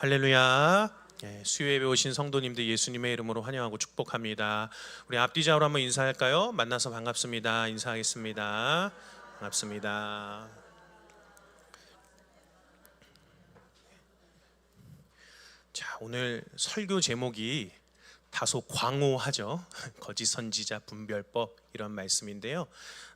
할렐루야. 예, 수요예배 오신 성도님들 예수님의 이름으로 환영하고 축복합니다. 우리 앞뒤 좌우로 한번 인사할까요? 만나서 반갑습니다. 인사하겠습니다. 반갑습니다. 자, 오늘 설교 제목이 다소 광호하죠. 거짓 선지자 분별법 이런 말씀인데요.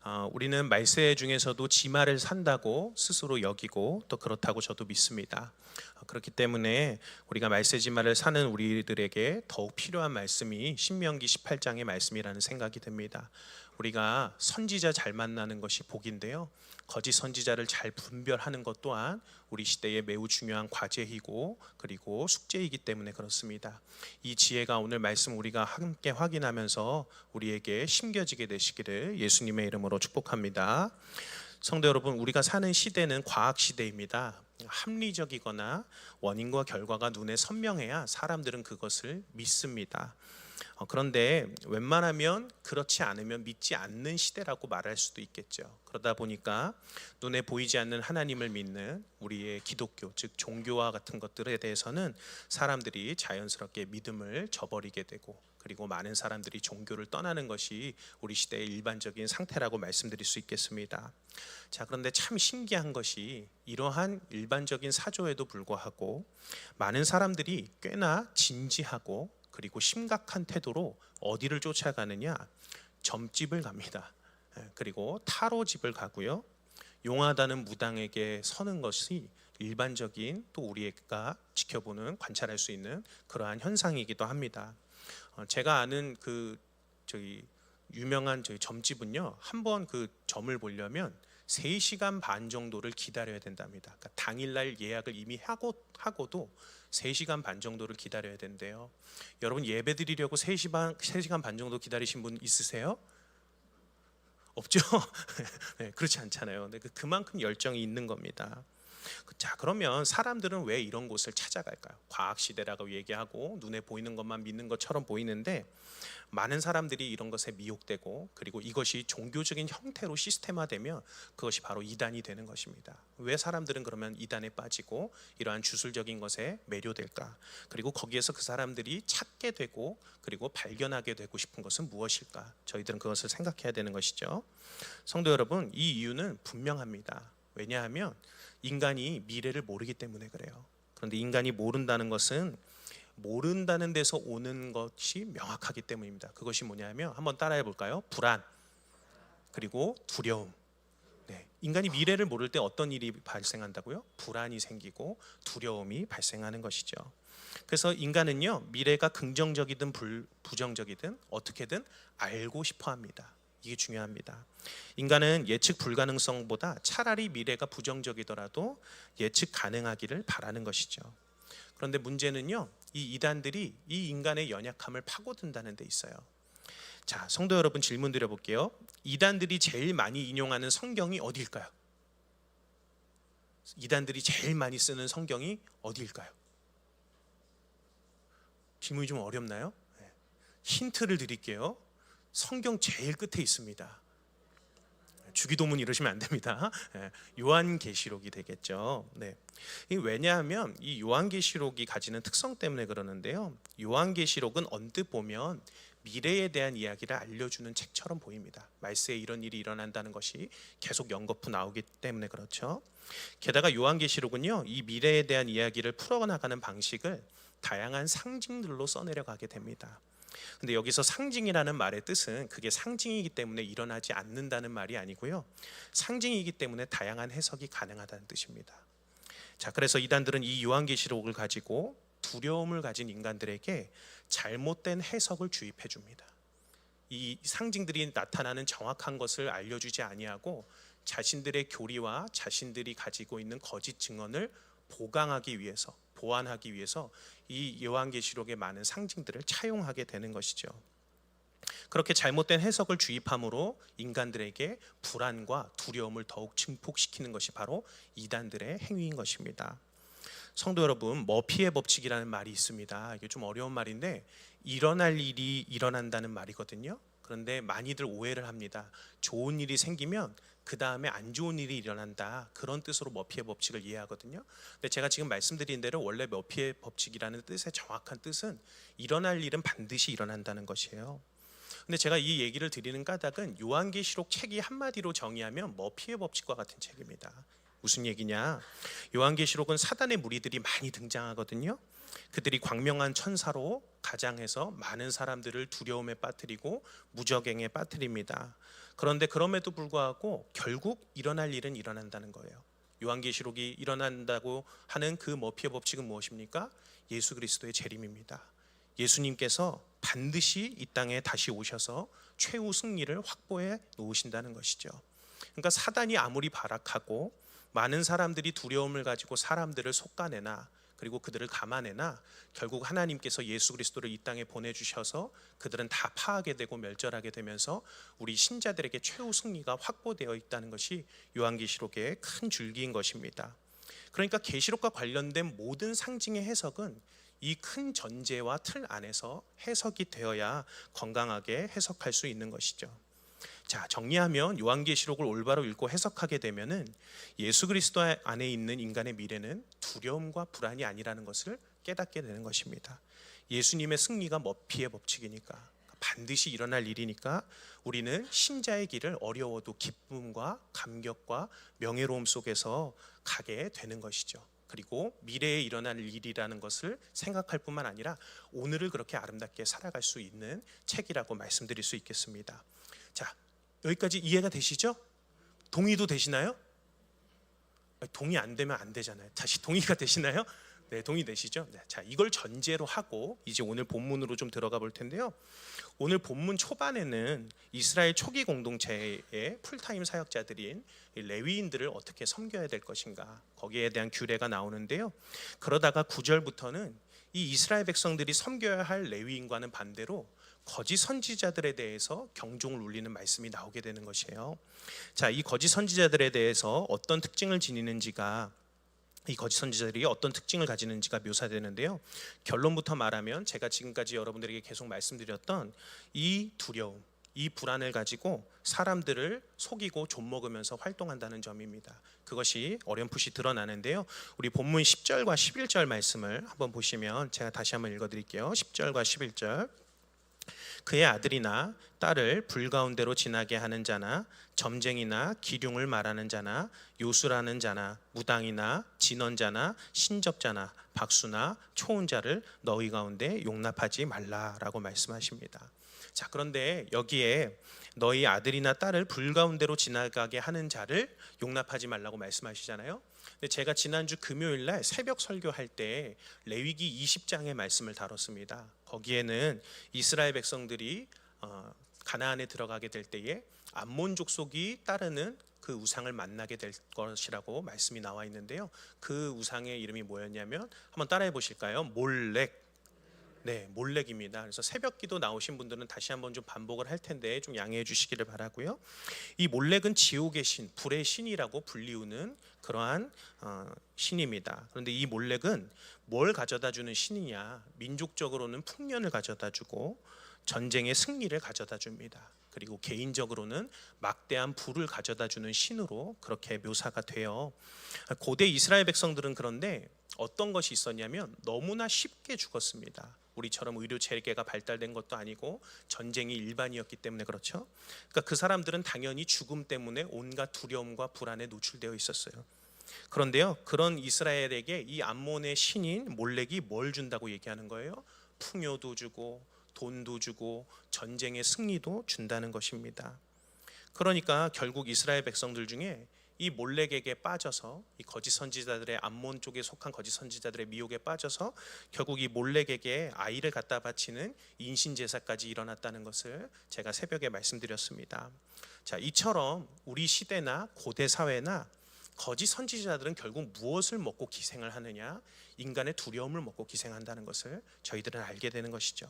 어, 우리는 말세 중에서도 지말을 산다고 스스로 여기고 또 그렇다고 저도 믿습니다. 어, 그렇기 때문에 우리가 말세 지말을 사는 우리들에게 더욱 필요한 말씀이 신명기 18장의 말씀이라는 생각이 듭니다. 우리가 선지자 잘 만나는 것이 복인데요. 거짓 선지자를 잘 분별하는 것 또한 우리 시대에 매우 중요한 과제이고 그리고 숙제이기 때문에 그렇습니다. 이 지혜가 오늘 말씀 우리가 함께 확인하면서 우리에게 심겨지게 되시기를 예수님의 이름으로 축복합니다. 성도 여러분, 우리가 사는 시대는 과학 시대입니다. 합리적이거나 원인과 결과가 눈에 선명해야 사람들은 그것을 믿습니다. 어, 그런데 웬만하면 그렇지 않으면 믿지 않는 시대라고 말할 수도 있겠죠. 그러다 보니까 눈에 보이지 않는 하나님을 믿는 우리의 기독교, 즉 종교와 같은 것들에 대해서는 사람들이 자연스럽게 믿음을 저버리게 되고 그리고 많은 사람들이 종교를 떠나는 것이 우리 시대의 일반적인 상태라고 말씀드릴 수 있겠습니다. 자, 그런데 참 신기한 것이 이러한 일반적인 사조에도 불구하고 많은 사람들이 꽤나 진지하고 그리고 심각한 태도로 어디를 쫓아가느냐? 점집을 갑니다. 예, 그리고 타로집을 가고요. 용하다는 무당에게 서는 것이 일반적인 또 우리가 지켜보는 관찰할 수 있는 그러한 현상이기도 합니다. 어, 제가 아는 그 저희 유명한 저희 점집은요. 한번 그 점을 보려면 3시간 반 정도를 기다려야 된답니다. 그러니까 당일날 예약을 이미 하고 하고도 3시간 반 정도를 기다려야 된대요. 여러분 예배 드리려고 3시간 3시간 반 정도 기다리신 분 있으세요? 없죠. 네, 그렇지 않잖아요. 그- 그만큼 열정이 있는 겁니다. 그- 자, 그러면 사람들은 왜 이런 곳을 찾아갈까요? 과학 시대라고 얘기하고 눈에 보이는 것만 믿는 것처럼 보이는데 많은 사람들이 이런 것에 미혹되고 그리고 이것이 종교적인 형태로 시스템화되면 그것이 바로 이단이 되는 것입니다. 왜 사람들은 그러면 이단에 빠지고 이러한 주술적인 것에 매료될까? 그리고 거기에서 그 사람들이 찾게 되고 그리고 발견하게 되고 싶은 것은 무엇일까? 저희들은 그것을 생각해야 되는 것이죠. 성도 여러분, 이 이유는 분명합니다. 왜냐하면 인간이 미래를 모르기 때문에 그래요. 그런데 인간이 모른다는 것은 모른다는 데서 오는 것이 명확하기 때문입니다. 그것이 뭐냐면 한번 따라해 볼까요? 불안 그리고 두려움. 네. 인간이 미래를 모를 때 어떤 일이 발생한다고요? 불안이 생기고 두려움이 발생하는 것이죠. 그래서 인간은요 미래가 긍정적이든 불, 부정적이든 어떻게든 알고 싶어 합니다. 이게 중요합니다. 인간은 예측 불가능성보다 차라리 미래가 부정적이더라도 예측 가능하기를 바라는 것이죠. 그런데 문제는요, 이 이단들이 이 인간의 연약함을 파고든다는 데 있어요. 자, 성도 여러분 질문 드려볼게요. 이단들이 제일 많이 인용하는 성경이 어디일까요? 이단들이 제일 많이 쓰는 성경이 어디일까요? 질문이 좀 어렵나요? 네. 힌트를 드릴게요. 성경 제일 끝에 있습니다. 주기도문 이러시면 안 됩니다. 예, 요한계시록이 되겠죠. 네. 이 왜냐하면 이 요한계시록이 가지는 특성 때문에 그러는데요. 요한계시록은 언뜻 보면 미래에 대한 이야기를 알려주는 책처럼 보입니다. 말세에 이런 일이 일어난다는 것이 계속 연거푸 나오기 때문에 그렇죠. 게다가 요한계시록은요, 이 미래에 대한 이야기를 풀어나가는 방식을 다양한 상징들로 써내려가게 됩니다. 근데 여기서 상징이라는 말의 뜻은 그게 상징이기 때문에 일어나지 않는다는 말이 아니고요. 상징이기 때문에 다양한 해석이 가능하다는 뜻입니다. 자, 그래서 이단들은 이 요한계시록을 가지고 두려움을 가진 인간들에게 잘못된 해석을 주입해 줍니다. 이 상징들이 나타나는 정확한 것을 알려주지 아니하고 자신들의 교리와 자신들이 가지고 있는 거짓 증언을 보강하기 위해서 보완하기 위해서 이 요한계시록의 많은 상징들을 차용하게 되는 것이죠. 그렇게 잘못된 해석을 주입함으로 인간들에게 불안과 두려움을 더욱 증폭시키는 것이 바로 이단들의 행위인 것입니다. 성도 여러분, 머피의 법칙이라는 말이 있습니다. 이게 좀 어려운 말인데 일어날 일이 일어난다는 말이거든요. 그런데 많이들 오해를 합니다. 좋은 일이 생기면 그 다음에 안 좋은 일이 일어난다 그런 뜻으로 머피의 법칙을 이해하거든요. 근데 제가 지금 말씀드린 대로 원래 머피의 법칙이라는 뜻의 정확한 뜻은 일어날 일은 반드시 일어난다는 것이에요. 근데 제가 이 얘기를 드리는 까닭은 요한계시록 책이 한마디로 정의하면 머피의 법칙과 같은 책입니다. 무슨 얘기냐? 요한계시록은 사단의 무리들이 많이 등장하거든요. 그들이 광명한 천사로 가장해서 많은 사람들을 두려움에 빠뜨리고 무적행에 빠뜨립니다. 그런데 그럼에도 불구하고 결국 일어날 일은 일어난다는 거예요. 요한계시록이 일어난다고 하는 그 머피의 법칙은 무엇입니까? 예수 그리스도의 재림입니다. 예수님께서 반드시 이 땅에 다시 오셔서 최후 승리를 확보해 놓으신다는 것이죠. 그러니까 사단이 아무리 발악하고 많은 사람들이 두려움을 가지고 사람들을 속가내나 그리고 그들을 감아내나 결국 하나님께서 예수 그리스도를 이 땅에 보내주셔서 그들은 다 파하게 되고 멸절하게 되면서 우리 신자들에게 최후 승리가 확보되어 있다는 것이 요한계시록의 큰 줄기인 것입니다. 그러니까 계시록과 관련된 모든 상징의 해석은 이 큰 전제와 틀 안에서 해석이 되어야 건강하게 해석할 수 있는 것이죠. 자, 정리하면 요한계시록을 올바로 읽고 해석하게 되면은 예수 그리스도 안에 있는 인간의 미래는 두려움과 불안이 아니라는 것을 깨닫게 되는 것입니다. 예수님의 승리가 머피의 법칙이니까 반드시 일어날 일이니까 우리는 신자의 길을 어려워도 기쁨과 감격과 명예로움 속에서 가게 되는 것이죠. 그리고 미래에 일어날 일이라는 것을 생각할 뿐만 아니라 오늘을 그렇게 아름답게 살아갈 수 있는 책이라고 말씀드릴 수 있겠습니다. 자, 여기까지 이해가 되시죠? 동의도 되시나요? 동의 안 되면 안 되잖아요. 다시 동의가 되시나요? 네, 동의되시죠? 네, 자, 이걸 전제로 하고 이제 오늘 본문으로 좀 들어가 볼 텐데요. 오늘 본문 초반에는 이스라엘 초기 공동체의 풀타임 사역자들인 이 레위인들을 어떻게 섬겨야 될 것인가 거기에 대한 규례가 나오는데요. 그러다가 9절부터는 이 이스라엘 백성들이 섬겨야 할 레위인과는 반대로 거짓 선지자들에 대해서 경종을 울리는 말씀이 나오게 되는 것이에요. 자, 이 거짓 선지자들에 대해서 어떤 특징을 지니는지가 이 거짓 선지자들이 어떤 특징을 가지는지가 묘사되는데요. 결론부터 말하면 제가 지금까지 여러분들에게 계속 말씀드렸던 이 두려움, 이 불안을 가지고 사람들을 속이고 좀 먹으면서 활동한다는 점입니다. 그것이 어렴풋이 드러나는데요. 우리 본문 10절과 11절 말씀을 한번 보시면 제가 다시 한번 읽어 드릴게요. 10절과 11절. 그의 아들이나 딸을 불 가운데로 지나게 하는 자나 점쟁이나 기륭을 말하는 자나 요술하는 자나 무당이나 진언자나 신접자나 박수나 초혼자를 너희 가운데 용납하지 말라라고 말씀하십니다. 자 그런데 여기에 너희 아들이나 딸을 불 가운데로 지나가게 하는 자를 용납하지 말라고 말씀하시잖아요. 근데 제가 지난주 금요일 날 새벽 설교할 때 레위기 20장의 말씀을 다뤘습니다. 거기에는 이스라엘 백성들이 어, 가나안에 들어가게 될 때에 암몬 족속이 따르는 그 우상을 만나게 될 것이라고 말씀이 나와 있는데요. 그 우상의 이름이 뭐였냐면 한번 따라해 보실까요? 몰렉. 네, 몰렉입니다. 그래서 새벽 기도 나오신 분들은 다시 한번 좀 반복을 할 텐데 좀 양해해 주시기를 바라고요. 이 몰렉은 지옥의 신, 불의 신이라고 불리우는 그러한 어, 신입니다. 그런데 이 몰렉은 뭘 가져다 주는 신이냐? 민족적으로는 풍년을 가져다 주고 전쟁의 승리를 가져다 줍니다. 그리고 개인적으로는 막대한 부를 가져다 주는 신으로 그렇게 묘사가 돼요. 고대 이스라엘 백성들은 그런데 어떤 것이 있었냐면 너무나 쉽게 죽었습니다. 우리처럼 의료 체계가 발달된 것도 아니고 전쟁이 일반이었기 때문에 그렇죠. 그러니까 그 사람들은 당연히 죽음 때문에 온갖 두려움과 불안에 노출되어 있었어요. 그런데요, 그런 이스라엘에게 이 암몬의 신인 몰렉이 뭘 준다고 얘기하는 거예요? 풍요도 주고 돈도 주고 전쟁의 승리도 준다는 것입니다. 그러니까 결국 이스라엘 백성들 중에 이 몰렉에게 빠져서 이 거짓 선지자들의 암몬 쪽에 속한 거짓 선지자들의 미혹에 빠져서 결국 이 몰렉에게 아이를 갖다 바치는 인신 제사까지 일어났다는 것을 제가 새벽에 말씀드렸습니다. 자, 이처럼 우리 시대나 고대 사회나 거짓 선지자들은 결국 무엇을 먹고 기생을 하느냐? 인간의 두려움을 먹고 기생한다는 것을 저희들은 알게 되는 것이죠.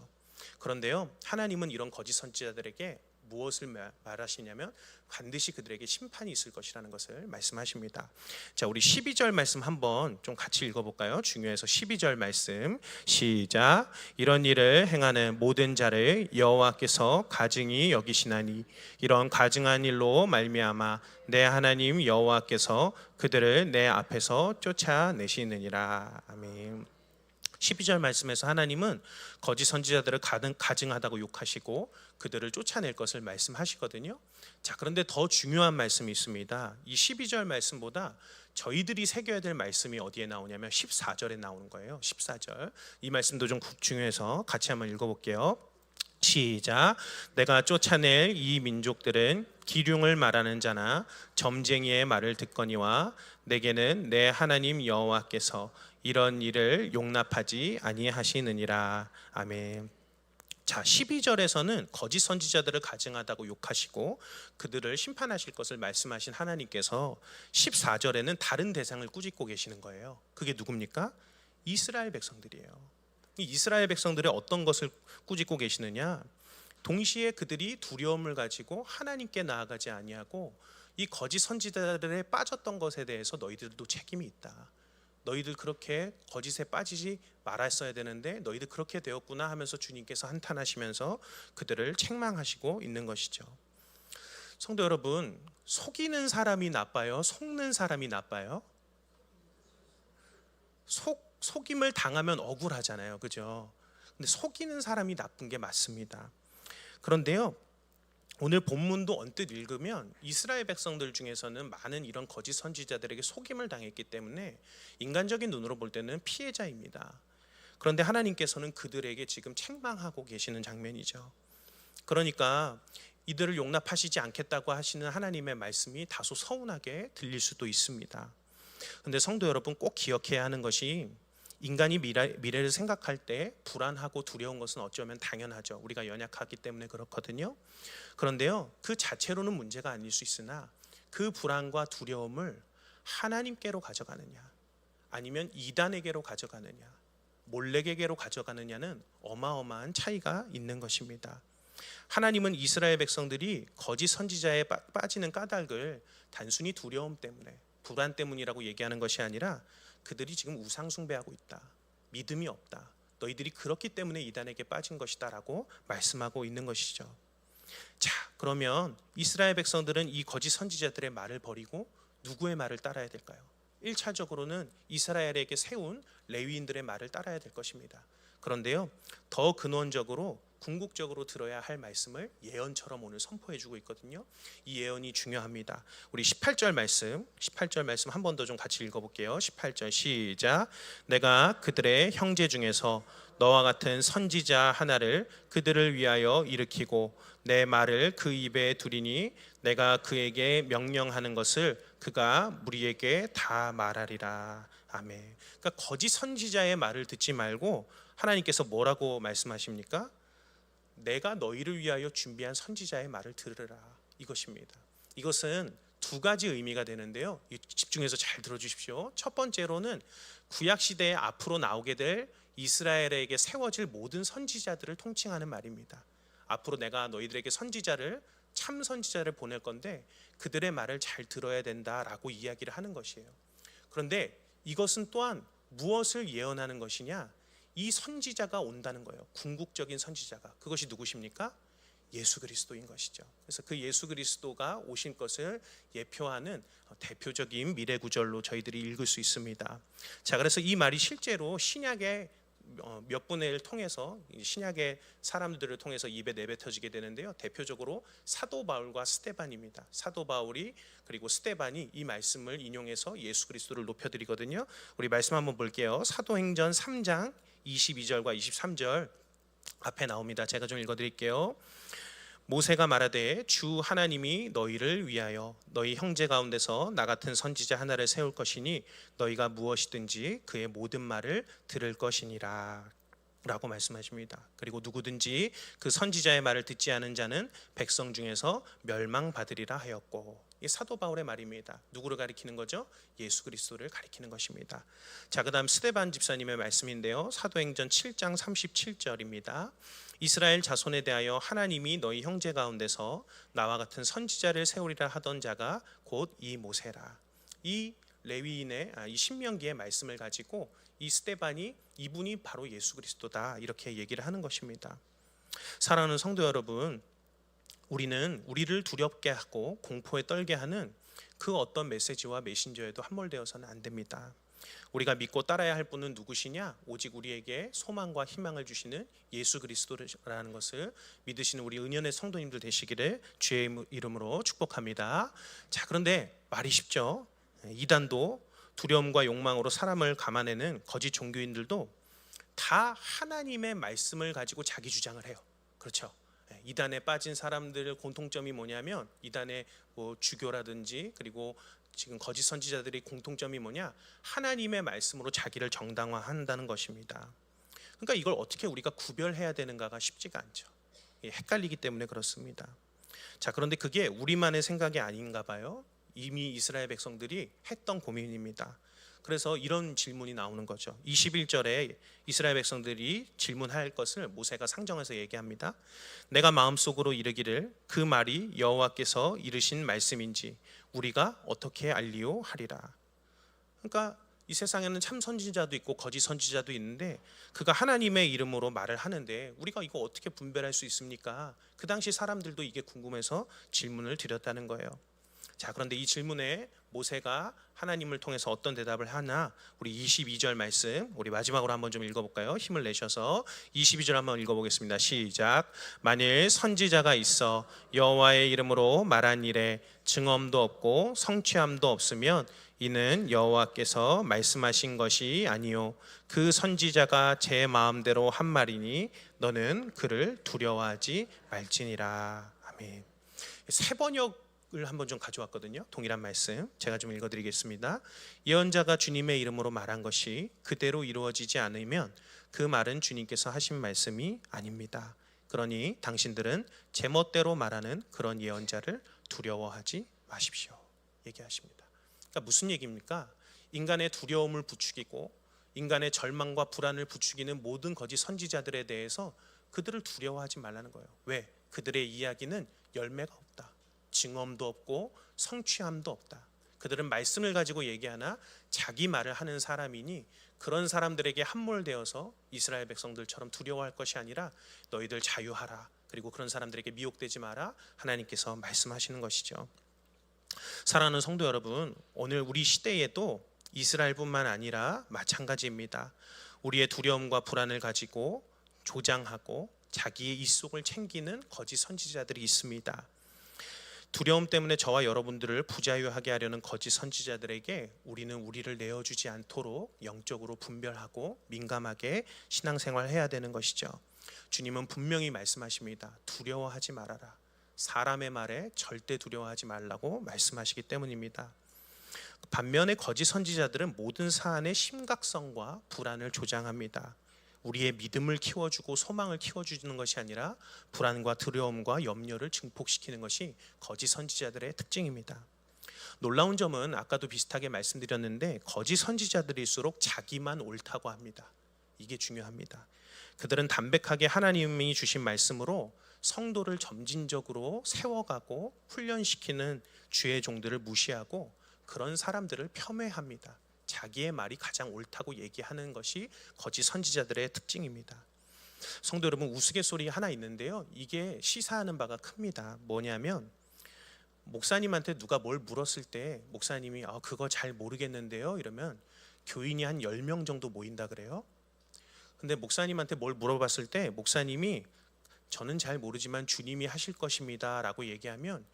그런데요, 하나님은 이런 거짓 선지자들에게 무엇을 마- 말하시냐면 반드시 그들에게 심판이 있을 것이라는 것을 말씀하십니다. 자, 우리 12절 말씀 한번 좀 같이 읽어 볼까요? 중요해서 12절 말씀 시작. 이런 일을 행하는 모든 자를 여호와께서 가증히 여기시나니 이런 가증한 일로 말미암아 내 하나님 여호와께서 그들을 내 앞에서 쫓아내시느니라. 아멘. 12절 말씀에서 하나님은 거짓 선지자들을 가증하다고 욕하시고 그들을 쫓아낼 것을 말씀하시거든요. 자, 그런데 더 중요한 말씀이 있습니다. 이 12절 말씀보다 저희들이 새겨야 될 말씀이 어디에 나오냐면 14절에 나오는 거예요. 14절. 이 말씀도 좀 중요해서 같이 한번 읽어 볼게요. 시작. 내가 쫓아낼 이 민족들은 기륭을 말하는 자나 점쟁이의 말을 듣거니와 내게는 내 하나님 여호와께서 이런 일을 용납하지 아니하시느니라. 아멘. 자, 12절에서는 거짓 선지자들을 가증하다고 욕하시고 그들을 심판하실 것을 말씀하신 하나님께서 14절에는 다른 대상을 꾸짖고 계시는 거예요. 그게 누굽니까? 이스라엘 백성들이에요. 이 이스라엘 백성들의 어떤 것을 꾸짖고 계시느냐? 동시에 그들이 두려움을 가지고 하나님께 나아가지 아니하고 이 거짓 선지자들에 빠졌던 것에 대해서 너희들도 책임이 있다. 너희들 그렇게 거짓에 빠지지 말았어야 되는데 너희들 그렇게 되었구나 하면서 주님께서 한탄하시면서 그들을 책망하시고 있는 것이죠. 성도 여러분, 속이는 사람이 나빠요? 속는 사람이 나빠요? 속 속임을 당하면 억울하잖아요. 그죠? 근데 속이는 사람이 나쁜 게 맞습니다. 그런데요. 오늘 본문도 언뜻 읽으면 이스라엘 백성들 중에서는 많은 이런 거짓 선지자들에게 속임을 당했기 때문에 인간적인 눈으로 볼 때는 피해자입니다. 그런데 하나님께서는 그들에게 지금 책망하고 계시는 장면이죠. 그러니까 이들을 용납하시지 않겠다고 하시는 하나님의 말씀이 다소 서운하게 들릴 수도 있습니다. 근데 성도 여러분 꼭 기억해야 하는 것이 인간이 미래, 미래를 생각할 때 불안하고 두려운 것은 어쩌면 당연하죠. 우리가 연약하기 때문에 그렇거든요. 그런데요, 그 자체로는 문제가 아닐 수 있으나 그 불안과 두려움을 하나님께로 가져가느냐, 아니면 이단에게로 가져가느냐, 몰래에게로 가져가느냐는 어마어마한 차이가 있는 것입니다. 하나님은 이스라엘 백성들이 거짓 선지자에 빠- 빠지는 까닭을 단순히 두려움 때문에 불안 때문이라고 얘기하는 것이 아니라 그들이 지금 우상 숭배하고 있다. 믿음이 없다. 너희들이 그렇기 때문에 이단에게 빠진 것이다라고 말씀하고 있는 것이죠. 자, 그러면 이스라엘 백성들은 이 거짓 선지자들의 말을 버리고 누구의 말을 따라야 될까요? 1차적으로는 이스라엘에게 세운 레위인들의 말을 따라야 될 것입니다. 그런데요. 더 근원적으로 궁극적으로 들어야 할 말씀을 예언처럼 오늘 선포해 주고 있거든요. 이 예언이 중요합니다. 우리 18절 말씀, 18절 말씀 한 번 더 좀 같이 읽어 볼게요. 18절 시작. 내가 그들의 형제 중에서 너와 같은 선지자 하나를 그들을 위하여 일으키고 내 말을 그 입에 두리니 내가 그에게 명령하는 것을 그가 무리에게 다 말하리라. 아멘. 그러니까 거짓 선지자의 말을 듣지 말고 하나님께서 뭐라고 말씀하십니까? 내가 너희를 위하여 준비한 선지자의 말을 들으라 이것입니다. 이것은 두 가지 의미가 되는데요. 이- 집중해서 잘 들어주십시오. 첫 번째로는 구약 시대에 앞으로 나오게 될 이스라엘에게 세워질 모든 선지자들을 통칭하는 말입니다. 앞으로 내가 너희들에게 선지자를 참 선지자를 보낼 건데 그들의 말을 잘 들어야 된다라고 이야기를 하는 것이에요. 그런데 이것은 또한 무엇을 예언하는 것이냐? 이 선지자가 온다는 거예요. 궁극적인 선지자가. 그것이 누구십니까? 예수 그리스도인 것이죠. 그래서 그 예수 그리스도가 오신 것을 예표하는 대표적인 미래 구절로 저희들이 읽을 수 있습니다. 자, 그래서 이 말이 실제로 신약의 어, 몇 분의 일 통해서 이 신약의 사람들을 통해서 입에 내뱉어지게 되는데요. 대표적으로 사도 바울과 스테반입니다. 사도 바울이 그리고 스테반이 이 말씀을 인용해서 예수 그리스도를 높여드리거든요. 우리 말씀 한번 볼게요. 사도행전 3장 22절과 23절 앞에 나옵니다. 제가 좀 읽어드릴게요. 모세가 말하되 주 하나님이 너희를 위하여 너희 형제 가운데서 나 같은 선지자 하나를 세울 것이니 너희가 무엇이든지 그의 모든 말을 들을 것이니라. 라고 말씀하십니다. 그리고 누구든지 그 선지자의 말을 듣지 않은 자는 백성 중에서 멸망받으리라 하였고 이 사도 바울의 말입니다. 누구를 가리키는 거죠? 예수 그리스도를 가리키는 것입니다. 자, 그다음 스데반 집사님의 말씀인데요. 사도행전 7장 37절입니다. 이스라엘 자손에 대하여 하나님이 너희 형제 가운데서 나와 같은 선지자를 세우리라 하던 자가 곧 이 모세라. 이 레위인의 아, 이 신명기의 말씀을 가지고 이 스테반이 이분이 바로 예수 그리스도다 이렇게 얘기를 하는 것입니다. 사랑하는 성도 여러분, 우리는 우리를 두렵게 하고 공포에 떨게 하는 그 어떤 메시지와 메신저에도 함몰되어서는 안 됩니다. 우리가 믿고 따라야 할 분은 누구시냐? 오직 우리에게 소망과 희망을 주시는 예수 그리스도라는 것을 믿으시는 우리 은연의 성도님들 되시기를 주의 이름으로 축복합니다. 자, 그런데 말이 쉽죠. 이단도 두려움과 욕망으로 사람을 감아내는 거짓 종교인들도 다 하나님의 말씀을 가지고 자기 주장을 해요. 그렇죠. 예, 이단에 빠진 사람들의 공통점이 뭐냐면 이단의 뭐 주교라든지 그리고 지금 거짓 선지자들의 공통점이 뭐냐 하나님의 말씀으로 자기를 정당화한다는 것입니다. 그러니까 이걸 어떻게 우리가 구별해야 되는가가 쉽지가 않죠. 예, 헷갈리기 때문에 그렇습니다. 자 그런데 그게 우리만의 생각이 아닌가 봐요. 이미 이스라엘 백성들이 했던 고민입니다. 그래서 이런 질문이 나오는 거죠. 21절에 이스라엘 백성들이 질문할 것을 모세가 상정해서 얘기합니다. 내가 마음속으로 이르기를 그 말이 여호와께서 이르신 말씀인지 우리가 어떻게 알리오 하리라. 그러니까 이 세상에는 참 선지자도 있고 거짓 선지자도 있는데 그가 하나님의 이름으로 말을 하는데 우리가 이거 어떻게 분별할 수 있습니까? 그 당시 사람들도 이게 궁금해서 질문을 드렸다는 거예요. 자, 그런데 이 질문에 모세가 하나님을 통해서 어떤 대답을 하나 우리 22절 말씀 우리 마지막으로 한번 좀 읽어볼까요? 힘을 내셔서 22절 한번 읽어보겠습니다. 시작. 만일 선지자가 있어 여호와의 이름으로 말한 일에 증언도 없고 성취함도 없으면 이는 여호와께서 말씀하신 것이 아니요 그 선지자가 제 마음대로 한 말이니 너는 그를 두려워하지 말지니라. 아멘. 세 번역 을 한번 좀 가져왔거든요. 동일한 말씀 제가 좀 읽어드리겠습니다. 예언자가 주님의 이름으로 말한 것이 그대로 이루어지지 않으면 그 말은 주님께서 하신 말씀이 아닙니다. 그러니 당신들은 제멋대로 말하는 그런 예언자를 두려워하지 마십시오. 얘기하십니다. 그러니까 무슨 얘기입니까? 인간의 두려움을 부추기고 인간의 절망과 불안을 부추기는 모든 거짓 선지자들에 대해서 그들을 두려워하지 말라는 거예요. 왜? 그들의 이야기는 열매가. 증언도 없고 성취함도 없다. 그들은 말씀을 가지고 얘기하나 자기 말을 하는 사람이니 그런 사람들에게 함몰되어서 이스라엘 백성들처럼 두려워할 것이 아니라 너희들 자유하라. 그리고 그런 사람들에게 미혹되지 마라. 하나님께서 말씀하시는 것이죠. 사랑하는 성도 여러분, 오늘 우리 시대에도 이스라엘뿐만 아니라 마찬가지입니다. 우리의 두려움과 불안을 가지고 조장하고 자기의 입속을 챙기는 거짓 선지자들이 있습니다. 두려움 때문에 저와 여러분들을 부자유하게 하려는 거짓 선지자들에게 우리는 우리를 내어주지 않도록 영적으로 분별하고 민감하게 신앙생활 해야 되는 것이죠. 주님은 분명히 말씀하십니다. 두려워하지 말아라. 사람의 말에 절대 두려워하지 말라고 말씀하시기 때문입니다. 반면에 거짓 선지자들은 모든 사안의 심각성과 불안을 조장합니다. 우리의 믿음을 키워주고 소망을 키워주는 것이 아니라 불안과 두려움과 염려를 증폭시키는 것이 거짓 선지자들의 특징입니다. 놀라운 점은 아까도 비슷하게 말씀드렸는데 거짓 선지자들일수록 자기만 옳다고 합니다. 이게 중요합니다. 그들은 담백하게 하나님이 주신 말씀으로 성도를 점진적으로 세워가고 훈련시키는 주의 종들을 무시하고 그런 사람들을 폄훼합니다. 자기의 말이 가장 옳다고 얘기하는 것이 거짓 선지자들의 특징입니다. 성도 여러분 우스갯소리 하나 있는데요. 이게 시사하는 바가 큽니다. 뭐냐면 목사님한테 누가 뭘 물었을 때 목사님이 아 그거 잘 모르겠는데요. 이러면 교인이 한 10명 정도 모인다 그래요. 근데 목사님한테 뭘 물어봤을 때 목사님이 저는 잘 모르지만 주님이 하실 것입니다라고 얘기하면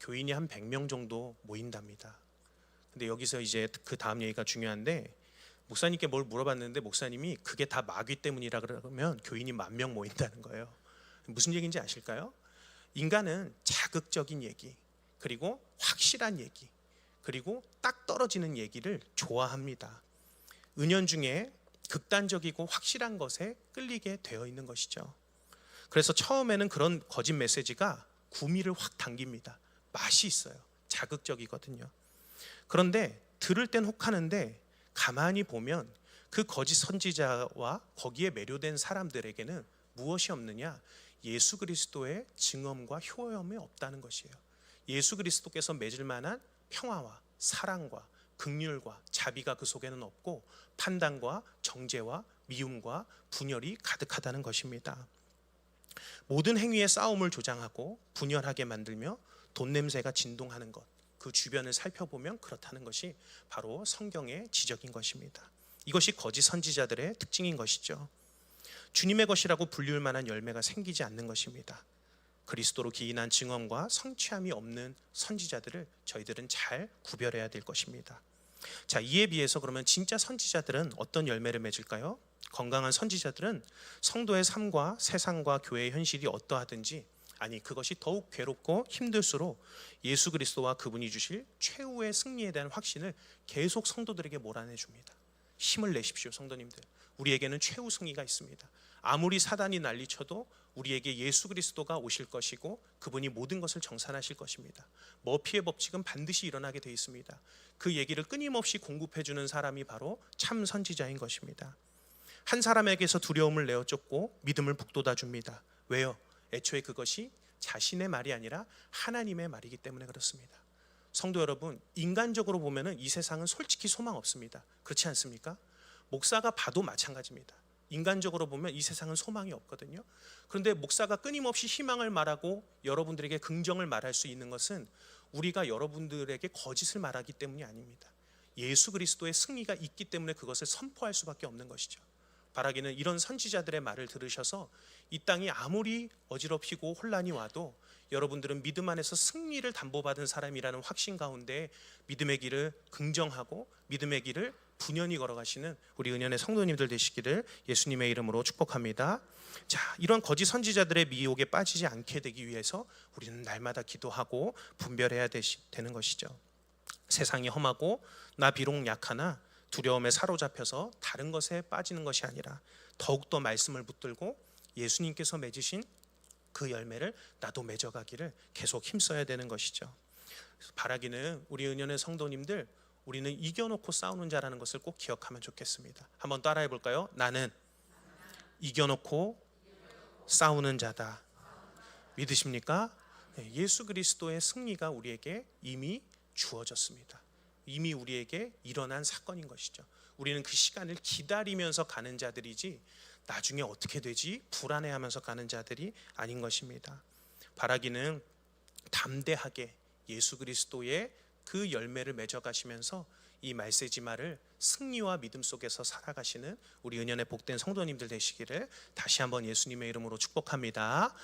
교인이 한 100명 정도 모인답니다. 근데 여기서 이제 그 다음 얘기가 중요한데 목사님께 뭘 물어봤는데 목사님이 그게 다 마귀 때문이라 그러면 교인이 만 명 모인다는 거예요. 무슨 얘기인지 아실까요? 인간은 자극적인 얘기 그리고 확실한 얘기 그리고 딱 떨어지는 얘기를 좋아합니다. 은연 중에 극단적이고 확실한 것에 끌리게 되어 있는 것이죠. 그래서 처음에는 그런 거짓 메시지가 구미를 확 당깁니다. 맛이 있어요. 자극적이거든요. 그런데 들을 땐 혹하는데 가만히 보면 그 거짓 선지자와 거기에 매료된 사람들에게는 무엇이 없느냐? 예수 그리스도의 증언과 효험이 없다는 것이에요. 예수 그리스도께서 맺을 만한 평화와 사랑과 극률과 자비가 그 속에는 없고 판단과 정죄와 미움과 분열이 가득하다는 것입니다. 모든 행위의 싸움을 조장하고 분열하게 만들며 돈 냄새가 진동하는 것, 그 주변을 살펴보면 그렇다는 것이 바로 성경의 지적인 것입니다. 이것이 거짓 선지자들의 특징인 것이죠. 주님의 것이라고 불릴 만한 열매가 생기지 않는 것입니다. 그리스도로 기인한 증언과 성취함이 없는 선지자들을 저희들은 잘 구별해야 될 것입니다. 자, 이에 비해서 그러면 진짜 선지자들은 어떤 열매를 맺을까요? 건강한 선지자들은 성도의 삶과 세상과 교회의 현실이 어떠하든지 아니 그것이 더욱 괴롭고 힘들수록 예수 그리스도와 그분이 주실 최후의 승리에 대한 확신을 계속 성도들에게 몰아내 줍니다. 힘을 내십시오, 성도님들. 우리에게는 최후 승리가 있습니다. 아무리 사단이 난리쳐도 우리에게 예수 그리스도가 오실 것이고 그분이 모든 것을 정산하실 것입니다. 머피의 법칙은 반드시 일어나게 돼 있습니다. 그 얘기를 끊임없이 공급해 주는 사람이 바로 참 선지자인 것입니다. 한 사람에게서 두려움을 내어 쫓고 믿음을 북돋아 줍니다. 왜요? 애초에 그것이 자신의 말이 아니라 하나님의 말이기 때문에 그렇습니다. 성도 여러분, 인간적으로 보면은 이 세상은 솔직히 소망 없습니다. 그렇지 않습니까? 목사가 봐도 마찬가지입니다. 인간적으로 보면 이 세상은 소망이 없거든요. 그런데 목사가 끊임없이 희망을 말하고 여러분들에게 긍정을 말할 수 있는 것은 우리가 여러분들에게 거짓을 말하기 때문이 아닙니다. 예수 그리스도의 승리가 있기 때문에 그것을 선포할 수밖에 없는 것이죠. 바라기는 이런 선지자들의 말을 들으셔서 이 땅이 아무리 어지럽히고 혼란이 와도 여러분들은 믿음 안에서 승리를 담보받은 사람이라는 확신 가운데 믿음의 길을 긍정하고 믿음의 길을 분연히 걸어가시는 우리 은연의 성도님들 되시기를 예수님의 이름으로 축복합니다. 자, 이런 거짓 선지자들의 미혹에 빠지지 않게 되기 위해서 우리는 날마다 기도하고 분별해야 되시, 되는 것이죠. 세상이 험하고 나 비록 약하나 두려움에 사로잡혀서 다른 것에 빠지는 것이 아니라 더욱더 말씀을 붙들고 예수님께서 맺으신 그 열매를 나도 맺어가기를 계속 힘써야 되는 것이죠. 바라기는 우리 은연의 성도님들 우리는 이겨놓고 싸우는 자라는 것을 꼭 기억하면 좋겠습니다. 한번 따라해 볼까요? 나는 이겨놓고 싸우는 자다. 믿으십니까? 네, 예수 그리스도의 승리가 우리에게 이미 주어졌습니다. 이미 우리에게 일어난 사건인 것이죠. 우리는 그 시간을 기다리면서 가는 자들이지 나중에 어떻게 되지 불안해하면서 가는 자들이 아닌 것입니다. 바라기는 담대하게 예수 그리스도의 그 열매를 맺어 가시면서 이 말세지마를 승리와 믿음 속에서 살아가시는 우리 은연의 복된 성도님들 되시기를 다시 한번 예수님의 이름으로 축복합니다.